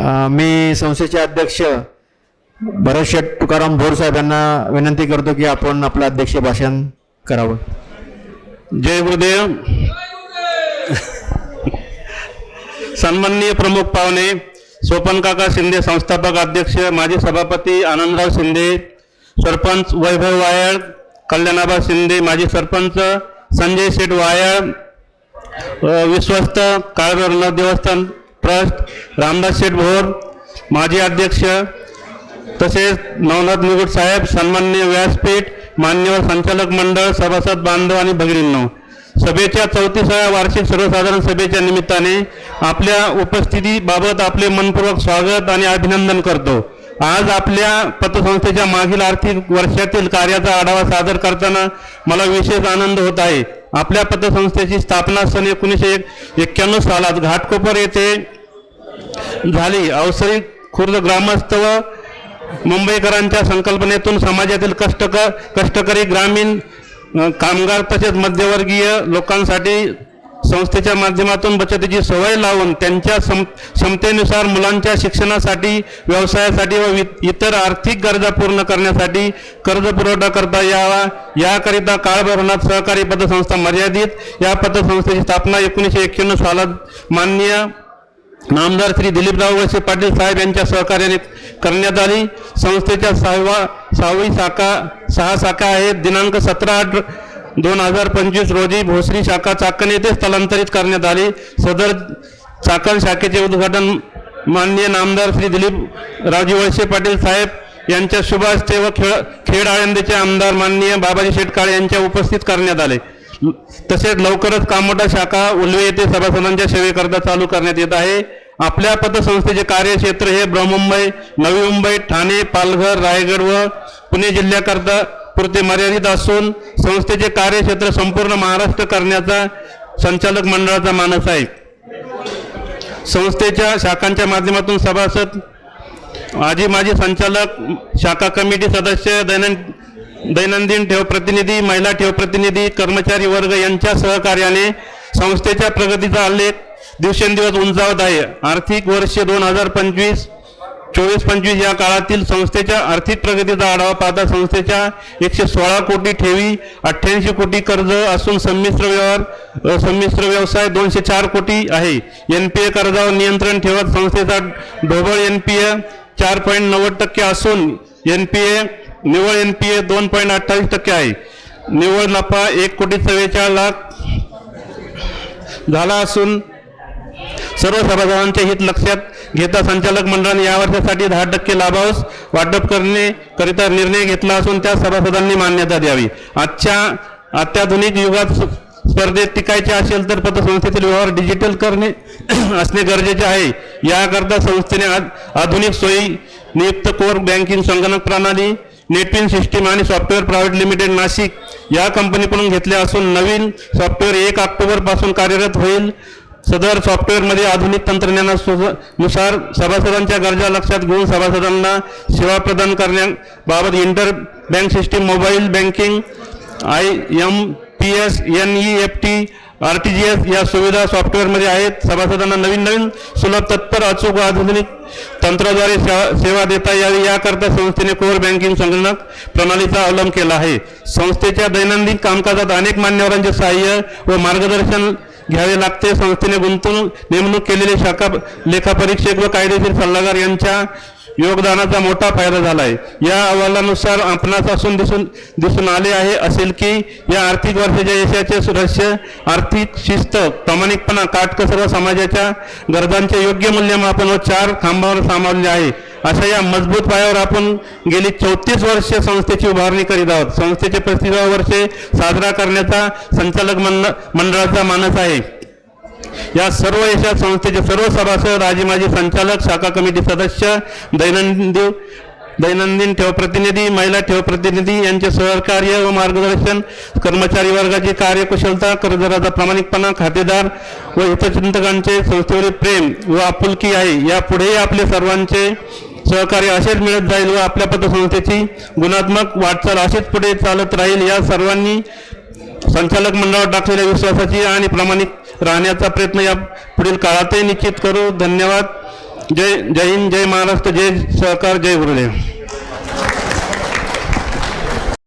मी संस्थेचे अध्यक्ष भरत तुकाराम भोर साहेबांना विनंती करतो की आपण आपलं अध्यक्ष भाषण करावं. जय गुरुदेव. सन्माननीय प्रमुख पाहुणे सोपन काका शिंदे संस्थापक अध्यक्ष माजी सभापती आनंदराव शिंदे सरपंच वैभव वायळ कल्याणाबा शिंदे माजी सरपंच संजय शेठ वायळ विश्वस्त काळभैरवनाथ देवस्थान ट्रस्ट रामदास शेठ भोर माजी अध्यक्ष तसेच नवनाथ मुगुट साहेब सन्मान्य व्यासपीठ मान्यवर संचालक मंडळ सभासद बांधव आणि भगिनींनो सभेच्या चौतीसाव्या वार्षिक सर्वसाधारण सभेच्या निमित्ताने आपल्या उपस्थितीबाबत आपले मनपूर्वक स्वागत आणि अभिनंदन करतो. आज आपल्या पतसंस्थेच्या मागील आर्थिक वर्षातील कार्याचा आढावा सादर करताना मला विशेष आनंद होत आहे. आपल्या पतसंस्थेची स्थापना सन एकोणीसशे एक्क्याण्णव सालात घाटकोपर येथे झाली. अवसरी खुर्द ग्रामस्थ व मुंबईकरांच्या संकल्पनेतून समाजातील कष्टक कष्टकरी ग्रामीण कामगार तसेच मध्यवर्गीय लोकांसाठी संस्थेच्या माध्यमातून बचतीची सवय लावून त्यांच्या सम क्षमतेनुसार मुलांच्या शिक्षणासाठी व्यवसायासाठी व इतर आर्थिक गरजा पूर्ण करण्यासाठी कर्ज पुरवठा करता यावा. याकरिता काळभरणात सहकारी पतसंस्था मर्यादित. या पतसंस्थेची स्थापना एकोणीसशे एक्क्याण्णव सालात माननीय नामदार श्री दिलीपराव वळसे पाटील साहेब यांच्या सहकार्याने करण्यात आली. संस्थेच्या सहावा सहावी शाखा सहा शाखा आहेत. दिनांक सतरा आठ दोन हजार पंचवीस रोजी भोसरी शाखा चाकण येथे स्थलांतरित करण्यात आली. सदर चाकण शाखेचे उद्घाटन माननीय नामदार श्री दिलीप रावजी वळसे पाटील साहेब यांच्या शुभ हस्ते व खेळ खेड आळंदीचे आमदार माननीय बाबाजी शेटकाळे यांच्या उपस्थित करण्यात आले. तसेच लवकरच कामोटा शाखा उलवे येथे सभासदांच्या सेवेकरता चालू करण्यात येत आहे. आपल्या पतसंस्थेचे कार्यक्षेत्र हे बृहमुंबई नवी मुंबई ठाणे पालघर रायगड व पुणे जिल्ह्याकरता पुरते मर्यादित असून संस्थेचे कार्यक्षेत्र संपूर्ण महाराष्ट्र करण्याचा संचालक मंडळाचा मानस आहे. संस्थेच्या शाखांच्या माध्यमातून सभासद आजी माजी संचालक शाखा कमिटी सदस्य दैनंदिन दैनंदिन ठेव प्रतिनिधी महिला ठेव प्रतिनिधी कर्मचारी वर्ग यांच्या सहकार्याने संस्थेच्या प्रगतीचा आलेख दिवसेंदिवस उंचावत आहे. आर्थिक वर्ष दोन हजार पंचवीस चोवीस पंचवीस या काळातील संस्थेच्या आर्थिक प्रगतीचा आढावा पाहता संस्थेच्या एकशे सोळा कोटी ठेवी अठ्ठ्याऐंशी कोटी कर्ज असून संमिश्र व्यवहार संमिश्र व्यवसाय दोनशे चार कोटी आहे. एन पी ए कर्जावर नियंत्रण ठेवत संस्थेचा ढोबळ एन पी ए चार पॉईंट नव्वद टक्के असून एन पी ए निव्वळ एन पी ए दोन पॉईंट अठ्ठावीस टक्के आहे. निव्वळ नफा एक कोटी चव्वेचाळीस लाख झाला असून सर्व सभासदांचे हित लक्षात घेता संचालक मंडळाने या वर्षासाठी दहा टक्के लाभांश वाटप करणे करिता निर्णय घेतला असून त्या सभासदांनी मान्यता द्यावी. आजच्या अत्याधुनिक युगात स्पर्धेत टिकायचे असेल तर पतसंस्थेतील व्यवहार डिजिटल करणे असणे गरजेचे आहे. याकरता संस्थेने आ- आधुनिक सोयी नियुक्त कोर बँकिंग संगणक प्रणाली नेटविन सिस्टीम आणि सॉफ्टवेअर प्रायव्हेट लिमिटेड नाशिक या कंपनीकडून घेतले असून नवीन सॉफ्टवेअर एक ऑक्टोबरपासून कार्यरत होईल. सदर सॉफ्टवेअरमध्ये आधुनिक तंत्रज्ञानानुसार सभासदांच्या गरजा लक्षात घेऊन सभासदांना सेवा प्रदान करण्याबाबत inter bank system mobile banking I M P S N E F T R T G S या सुविधा सॉफ्टवेअरमध्ये आहेत. सभासदांना नवीन नवीन सुलभ तत्पर अचूक व आधुनिक तंत्राद्वारे सेवा देता यावी याकरता संस्थेने कोर बँकिंग संगणक प्रणालीचा अवलंब केला आहे. संस्थेच्या दैनंदिन कामकाजात अनेक मान्यवरांचे सहाय्य व मार्गदर्शन घ्यावे लागते. संस्थेने गुंतवणूक नेमणूक केलेले शाखा लेखापरीक्षक व कायदेशीर सल्लागार यांच्या योगदानाचा मोठा फायदा झाला आहे या अहवालानुसार आपणास असून दिसून दिसून आले आहे असेल की या आर्थिक वर्षाच्या यशाचे रहस्य आर्थिक शिस्त प्रामाणिकपणा काटकसर समाजाच्या गरजांचे योग्य मूल्यमापन व चार खांबावर सामावले आहे. अशा या मजबूत पायावर आपण गेली चौतीस वर्षे संस्थेची उभारणी करीत आहोत. संस्थेचे पस्तीसाव्या वर्षे साजरा करण्याचा संचालक मंड मंडळाचा मानस आहे. या सर्व यशा संस्थेचे सर्व सभासद राजी माजी संचालक शाखा कमिटी सदस्य दैनंदिन दैनंदिन ठेव प्रतिनिधी महिला ठेव प्रतिनिधी यांचे सहकार्य व मार्गदर्शन कर्मचारी वर्गाची कार्यकुशलता कर्जदाराचा प्रामाणिकपणा खातेदार व हितचिंतकांचे संस्थेवरील प्रेम व आपुलकी आहे. यापुढेही आपले सर्वांचे सहकार्य असेच मिळत जाईल व आपल्या पतसंस्थेची गुणात्मक वाटचाल असेच पुढे चालत राहील. या सर्वांनी संचालक मंडळावर टाकलेल्या विश्वासाची आणि प्रामाणिक राहण्याचा प्रयत्न या पुढील काळातही निश्चित करू. धन्यवाद. जय जय हिंद जय महाराष्ट्र जय सहकार जय गुरुदेव